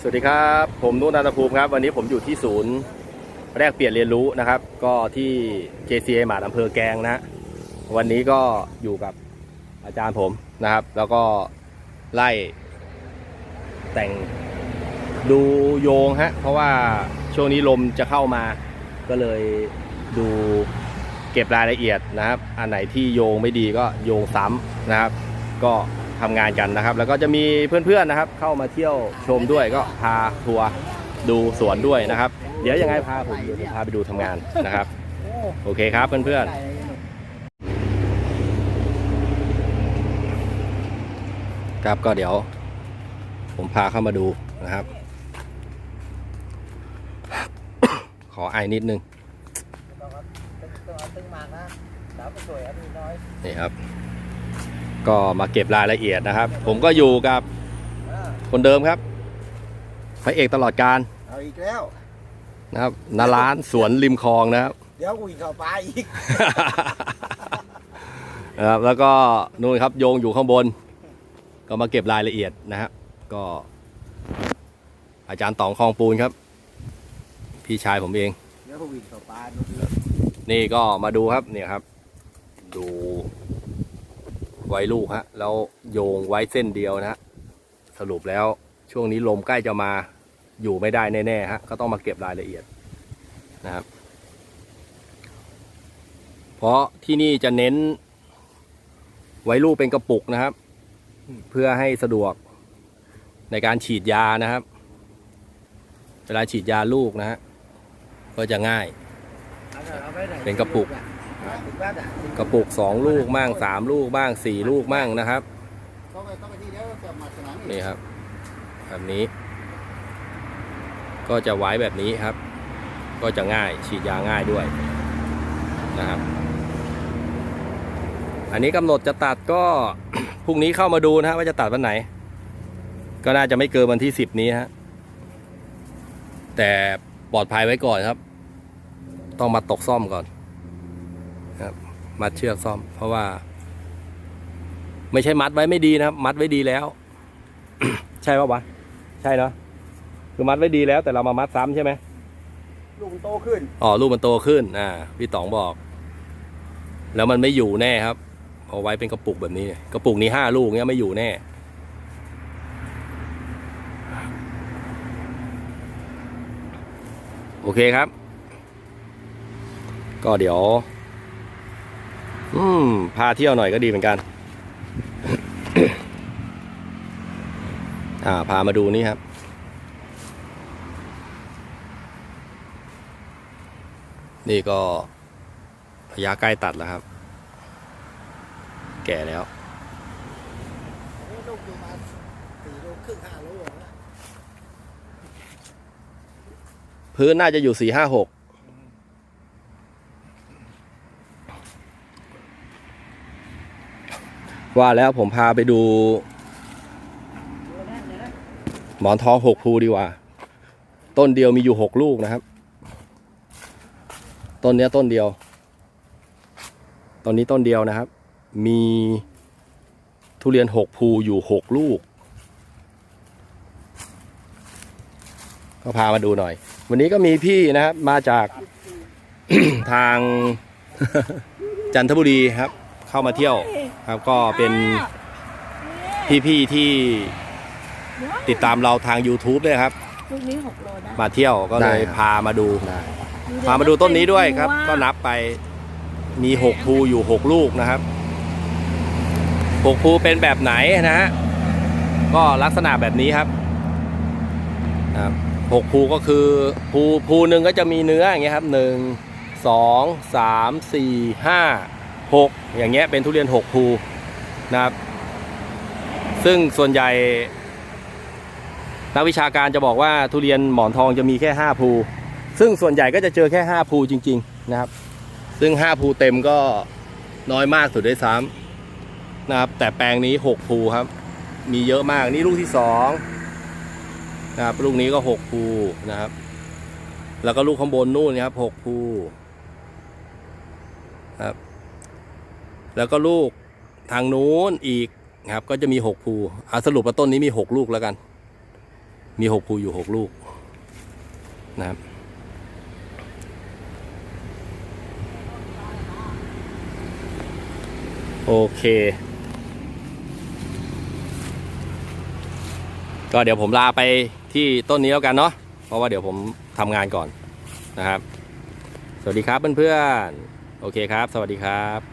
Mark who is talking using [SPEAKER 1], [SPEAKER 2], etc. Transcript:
[SPEAKER 1] สวัสดีครับ ผมนุ่นนันทภูมิครับ วันนี้ผมอยู่ที่ศูนย์แรกเปลี่ยนเรียนรู้นะครับ ก็ที่ JCA หมาดอำเภอแกงนะ วันนี้ก็อยู่กับอาจารย์ผมนะครับ แล้วก็ไล่แต่งดูโยงฮะ เพราะว่าช่วงนี้ลมจะเข้ามา ก็เลยดูเก็บรายละเอียดนะครับ อันไหนที่โยงไม่ดีก็โยงซ้ำนะครับ ก็ ทำงานกันนะครับ แล้วก็จะมีเพื่อนๆนะครับ เข้ามาเที่ยวชมด้วยก็พาทัวร์ดูสวนด้วยนะครับ เดี๋ยวยังไงพาผมพาไปดูทำงานนะครับ โอเคครับเพื่อนๆครับก็เดี๋ยว ผมพาเข้ามาดูนะครับ ขอไอนิดนึง
[SPEAKER 2] นี่
[SPEAKER 1] ครับ ก็มาเก็บรายละเอียดนะครับ ผมก็อยู่กับ
[SPEAKER 2] อ่า
[SPEAKER 1] คนเดิมครับพระเอกตลอดการ
[SPEAKER 2] เอาอีกแล้ว
[SPEAKER 1] นะครับนาร้านสวนริมคลองนะครับ
[SPEAKER 2] เดี๋ยวกูอีกเข้าไปอีก
[SPEAKER 1] นะครับแล้วก็นู่นครับโยงอยู่ข้างบน ก็มาเก็บรายละเอียดนะครับก็ อาจารย์ต๋องคลองปูนครับ พี่ชายผมเอง
[SPEAKER 2] เดี๋ยวกูอีกเข้าไปดูดิ
[SPEAKER 1] นี่ก็มาดูครับเนี่ยครับ ดู ไว้ลูกฮะแล้วโยงไว้เส้นเดียวนะฮะสรุปแล้วช่วงนี้ลมใกล้จะมาอยู่ไม่ได้แน่ๆฮะก็ต้องมาเก็บรายละเอียดนะครับ เพราะที่นี่จะเน้น ไว้ลูกเป็นกระปุกนะครับ เพื่อให้สะดวกในการฉีดยานะครับ เวลาฉีดยาลูกนะฮะก็จะง่าย เป็นกระปุก กระปุกสองลูกบ้างสามลูกบ้างสี่ลูกบ้างนะครับ
[SPEAKER 2] นี่
[SPEAKER 1] ครับแบบนี้ ก็จะไว้แบบนี้ครับ ก็จะง่ายฉีดยาง่ายด้วยนะครับ อันนี้กำหนดจะตัดก็พรุ่งนี้เข้ามาดูนะฮะว่าจะตัดวันไหน ก็น่าจะไม่เกินวันที่สิบนี้ฮะแต่ปลอดภัยไว้ก่อนครับ ต้องมาตกซ่อมก่อน มัดเชือกซ่อม เพราะว่า ไม่ใช่มัดไว้ไม่ดีนะครับ มัดไว้ดีแล้ว ใช่ปะวะใช่เนาะคือมัดไว้ดีแล้ว แต่เรามามัดซ้ำใช่ไหม
[SPEAKER 2] ลูกมันโตขึ้น
[SPEAKER 1] อ๋อลูกมันโตขึ้นอ่าพี่ต๋องบอก แล้วมันไม่อยู่แน่ครับเอาไว้เป็นกระปุกแบบนี้กระปุกนี้ห้าลูกเนี้ยไม่อยู่แน่โอเคครับ ก็เดี๋ยว อืม พาเที่ยวหน่อยก็ดีเหมือนกัน อ่า พามาดูนี่ครับ นี่ก็ระยะใกล้ตัดแล้วครับ แก่แล้ว
[SPEAKER 2] ลูกอยู่มาสี่ลูกครึ่งห้าลูกแล้ว
[SPEAKER 1] พื้นน่าจะอยู่สี่ห้าหก ว่าแล้วผมพาไปดู หมอนทองหกภูดีกว่า ต้นเดียวมีอยู่หกลูกนะครับ ต้นเนี้ยต้นเดียวต้นนี้ต้นเดียวนะครับ มีทุเรียนหกภูอยู่หกลูก ก็พามาดูหน่อย วันนี้ก็มีพี่นะครับ มาจากทางจันทบุรีครับ เข้ามาเที่ยวครับก็เป็นพี่ๆที่ติดตามเราทาง YouTube ด้วยครับ
[SPEAKER 3] ลูกนี้หกโลได้
[SPEAKER 1] มาเที่ยวก็เลย
[SPEAKER 2] ได้ครับ
[SPEAKER 1] พามาดูพามาดูต้นนี้ด้วยครับ ก็นับไปมีหกภูอยู่หกลูกนะครับหกภูเป็นแบบไหนนะฮะก็ลักษณะแบบนี้ครับครับหกภูก็คือภูภูหนึ่งก็จะมีเนื้ออย่างเงี้ยครับหนึ่งสองสามสี่ห้า หกอย่างเงี้ยเป็นทุเรียนหกภูนะครับ ซึ่งส่วนใหญ่ นักวิชาการจะบอกว่าทุเรียนหมอนทองจะมีแค่ห้าภู ซึ่งส่วนใหญ่ก็จะเจอแค่ 5 ภูจริง ๆ นะครับ ซึ่ง 5 ภูเต็มก็น้อยมากสุดด้วยซ้ำนะครับ แต่แปลงนี้ 6 ภูครับ มีเยอะมากนี่ลูกที่2นะครับลูกนี้ก็ 6 ภูนะครับ แล้วก็ลูกข้างบนนู่นนะครับ 6 ภูครับ แล้วก็ลูกทางนู้นอีกนะครับ ก็จะมีหกภูอะสรุปว่าต้นนี้มีหกลูกแล้วกัน มีหกภูอยู่หกลูกนะครับโอเค ก็เดี๋ยวผมลาไปที่ต้นนี้แล้วกันเนาะ เพราะว่าเดี๋ยวผมทำงานก่อนนะครับ สวัสดีครับเพื่อนๆ โอเคครับ สวัสดีครับ